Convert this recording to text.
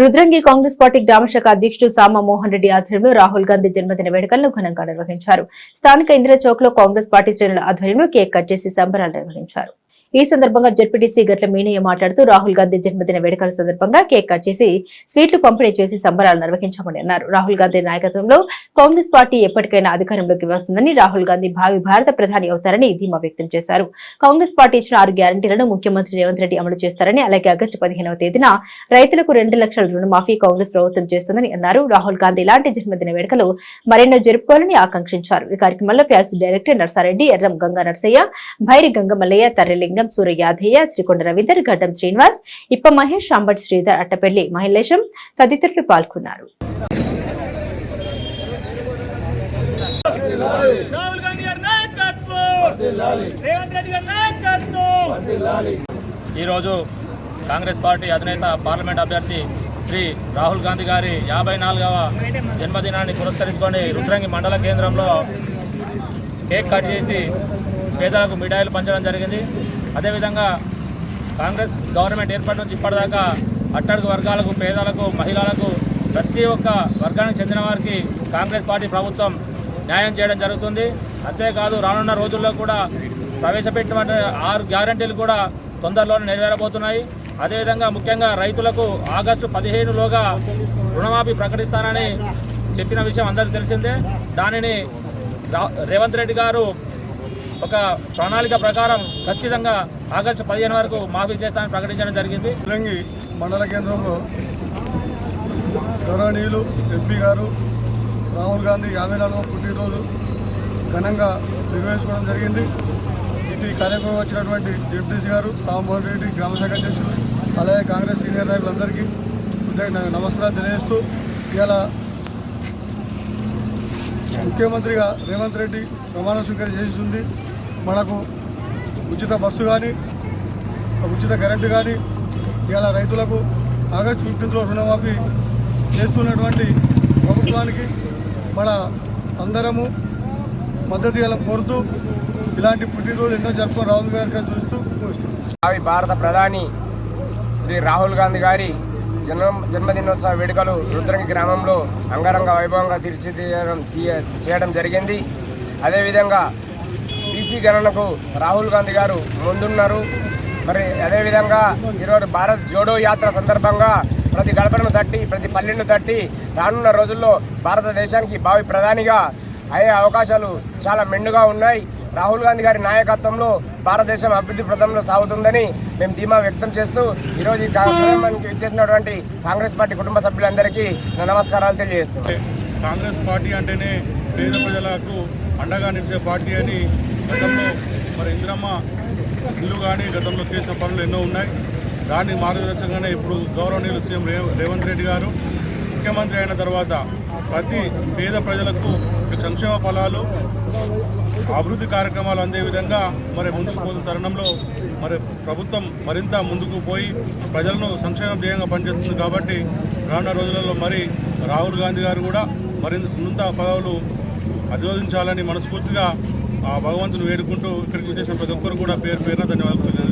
Rudrangi Congress party గ్రామశాఖ అధ్యక్షుడు సామ మోహన్ రెడ్డి ఆధ్వర్యంలో రాహుల్ గాంధీ జన్మదిన వేడుకలను ఘనంగా నిర్వహించారు. స్థానిక ఇందిరా చౌక్లో కాంగ్రెస్ పార్టీ శ్రేణుల ఆధ్వర్యంలో కేక్ కట్ చేసి సంబరాలు నిర్వహించారు. ఈ సందర్భంగా జడ్పీటీసీ గట్ల మీనయ్య మాట్లాడుతూ రాహుల్ గాంధీ జన్మదిన వేడుకల సందర్భంగా కేక్ కట్ చేసి స్వీట్లు పంపిణీ చేసి సంబరాలు నిర్వహించామని అన్నారు. రాహుల్ గాంధీ నాయకత్వంలో కాంగ్రెస్ పార్టీ ఎప్పటికైనా అధికారంలోకి వస్తుందని రాహుల్ గాంధీ భావి భారత ప్రధాని అవుతారని ధీమా వ్యక్తం చేశారు. కాంగ్రెస్ పార్టీ ఇచ్చిన ఆరు గ్యారంటీలను ముఖ్యమంత్రి రేవంత్ రెడ్డి అమలు చేస్తారని అలాగే ఆగస్టు పదిహేనవ తేదీన రైతులకు రెండు లక్షల రుణమాఫీ కాంగ్రెస్ ప్రభుత్వం చేస్తుందని అన్నారు. రాహుల్ గాంధీ ఇలాంటి జన్మదిన వేడుకలు మరెన్నో జరుపుకోవాలని ఆకాంక్షించారు. ఈ కార్యక్రమంలో ఫ్యాక్స్ డైరెక్టర్ నర్సారెడ్డి ఎర్రం గంగా నర్సయ్య భైరి గంగమల్లయ్య తర్రెలింగం సూర్య యాదయ్య శ్రీకొండ రవీందర్ గడ్డం శ్రీనివాస్ ఇప్ప మహేష్ అంబటి శ్రీధర్ అట్టపల్లి మహిళేశం తదితరులు పాల్గొన్నారు. రాహుల్ గాంధీ గారి నాయకత్వం! రేవంత్ రెడ్డి గారి నాయకత్వం! ఈరోజు కాంగ్రెస్ పార్టీ అధినేత పార్లమెంట్ అభ్యర్థి శ్రీ రాహుల్ గాంధీ గారి యాభై నాలుగవ జన్మదినాన్ని పురస్కరించుకొని రుద్రంగి మండల కేంద్రంలో కేక్ కట్ చేసి పేదలకు మిఠాయిలు పంచడం జరిగింది. అదేవిధంగా కాంగ్రెస్ గవర్నమెంట్ ఏర్పాటు నుంచి ఇప్పటిదాకా అట్టడుగు వర్గాలకు పేదలకు మహిళలకు ప్రతి ఒక్క వర్గానికి చెందిన వారికి కాంగ్రెస్ పార్టీ ప్రభుత్వం న్యాయం చేయడం జరుగుతుంది. అంతేకాదు రానున్న రోజుల్లో కూడా ప్రవేశపెట్టిన ఆరు గ్యారంటీలు కూడా తొందరలోనే నెరవేరబోతున్నాయి. అదేవిధంగా ముఖ్యంగా రైతులకు ఆగస్టు పదిహేనులోగా రుణమాఫీ ప్రకటిస్తానని చెప్పిన విషయం అందరికీ తెలిసిందే. దానిని రా- రేవంత్ రెడ్డి గారు ఒక ప్రణాళిక ప్రకారం ఖచ్చితంగా ఆగస్టు పదిహేను వరకు మాఫీ చేస్తామని ప్రకటించడం జరిగింది. మండల కేంద్రంలో గౌరవనీయులు ఎంపీ గారు రాహుల్ గాంధీ యాభై నాలుగవ పుట్టినరోజు ఘనంగా నిర్వహించుకోవడం జరిగింది. ఇటు కార్యక్రమం వచ్చినటువంటి డిప్యూటీ గారు సామోహన్ రెడ్డి గ్రామశాఖ అధ్యక్షులు అలాగే కాంగ్రెస్ సీనియర్ నాయకులందరికీ నమస్కారం తెలియజేస్తూ ఇలా ముఖ్యమంత్రిగా రేవంత్ రెడ్డి ప్రమాణ స్వీకారం చేసింది. మనకు ఉచిత బస్సు కానీ ఉచిత కరెంటు కానీ ఇలా రైతులకు ఆగస్టు ఫిఫ్టీన్త్లో రుణమాఫీ చేస్తున్నటువంటి ప్రభుత్వానికి మన అందరము మద్దతు ఇలా కోరుతూ ఇలాంటి పుట్టినరోజు ఎన్నో జరుపుకొని రాహుల్ గారికి చూస్తూ ముగిస్తున్నాం. భావి భారత ప్రధాని శ్రీ రాహుల్ గాంధీ గారి జన్మ జన్మదినోత్సవ వేడుకలు రుద్రంగి గ్రామంలో అంగరంగ వైభవంగా తీర్చిదిద్దడం తీయ- చేయడం జరిగింది అదేవిధంగా బీసీ గణనకు రాహుల్ గాంధీ గారు ముందున్నారు. మరి అదేవిధంగా ఈరోజు భారత్ జోడో యాత్ర సందర్భంగా ప్రతి గడపను తట్టి ప్రతి పల్లెను తట్టి రానున్న రోజుల్లో భారతదేశానికి భావి ప్రధానిగా అయ్యే అవకాశాలు చాలా మెండుగా ఉన్నాయి. రాహుల్ గాంధీ గారి నాయకత్వంలో భారతదేశం అభివృద్ధి ప్రదంలో సాగుతుందని మేము ధీమా వ్యక్తం చేస్తూ ఈరోజు ఈ కార్యక్రమానికి ఇచ్చేసినటువంటి కాంగ్రెస్ పార్టీ కుటుంబ సభ్యులందరికీ నమస్కారాలు తెలియజేస్తున్నాను. కాంగ్రెస్ పార్టీ అంటేనే పేద ప్రజలకు అండగా నిలిచే పార్టీ అని గతంలో మరి ఇందిరమ్మ ఇల్లు కానీ గతంలో చేసిన పనులు ఎన్నో ఉన్నాయి. దాన్ని మార్గదర్శకంగానే ఇప్పుడు గౌరవనీయులు సీఎం రేవంత్ రెడ్డి గారు ముఖ్యమంత్రి అయిన తర్వాత ప్రతి పేద ప్రజలకు సంక్షేమ ఫలాలు అభివృద్ధి కార్యక్రమాలు అందే విధంగా మరి ముందుకు పోతున్న తరుణంలో మరి ప్రభుత్వం మరింత ముందుకు పోయి ప్రజలను సంక్షేమ ధ్యేయంగా పనిచేస్తుంది కాబట్టి రానున్న రోజులలో మరి రాహుల్ గాంధీ గారు కూడా మరింత పదవులు అధిరోధించాలని మనస్ఫూర్తిగా భగవంతుని వేడుకుంటూ ఇక్కడికి చేసిన ప్రతి ఒక్కరు కూడా పేరు పేరున ధన్యవాదాలు